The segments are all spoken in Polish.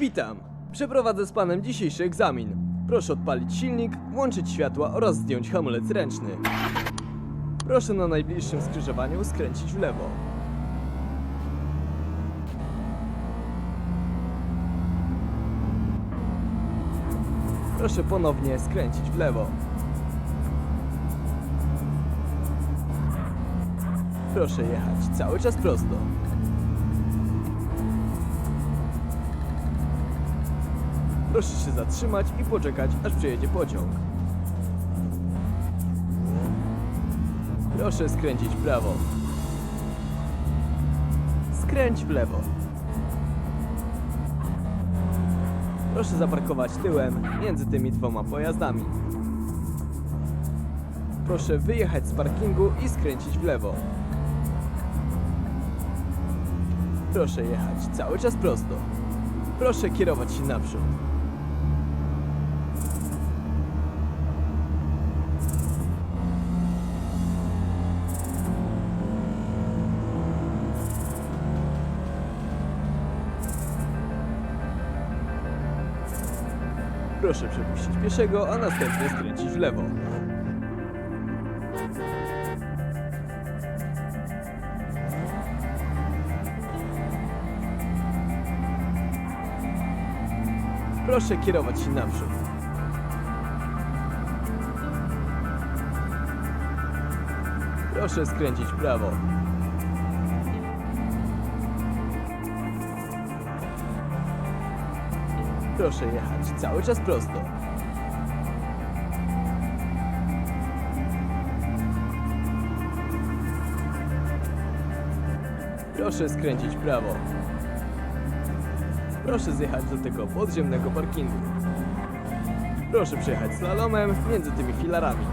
Witam! Przeprowadzę z panem dzisiejszy egzamin. Proszę odpalić silnik, włączyć światła oraz zdjąć hamulec ręczny. Proszę na najbliższym skrzyżowaniu skręcić w lewo. Proszę ponownie skręcić w lewo. Proszę jechać cały czas prosto. Proszę się zatrzymać i poczekać, aż przyjedzie pociąg. Proszę skręcić w prawo. Skręć w lewo. Proszę zaparkować tyłem między tymi dwoma pojazdami. Proszę wyjechać z parkingu i skręcić w lewo. Proszę jechać cały czas prosto. Proszę kierować się naprzód. Proszę przepuścić pieszego, a następnie skręcić w lewo. Proszę kierować się naprzód. Proszę skręcić w prawo. Proszę jechać cały czas prosto. Proszę skręcić prawo. Proszę zjechać do tego podziemnego parkingu. Proszę przejechać slalomem między tymi filarami.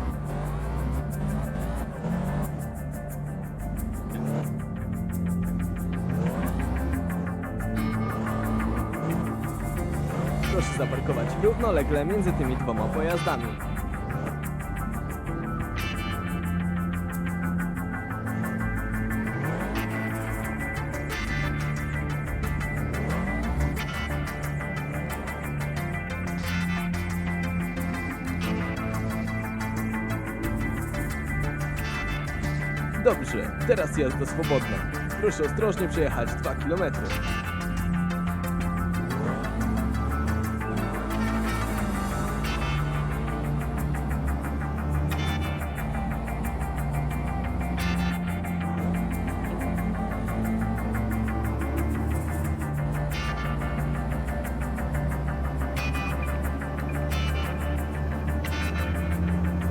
Proszę zaparkować równolegle między tymi dwoma pojazdami. Dobrze, teraz jazda swobodna. Proszę ostrożnie przejechać 2 km.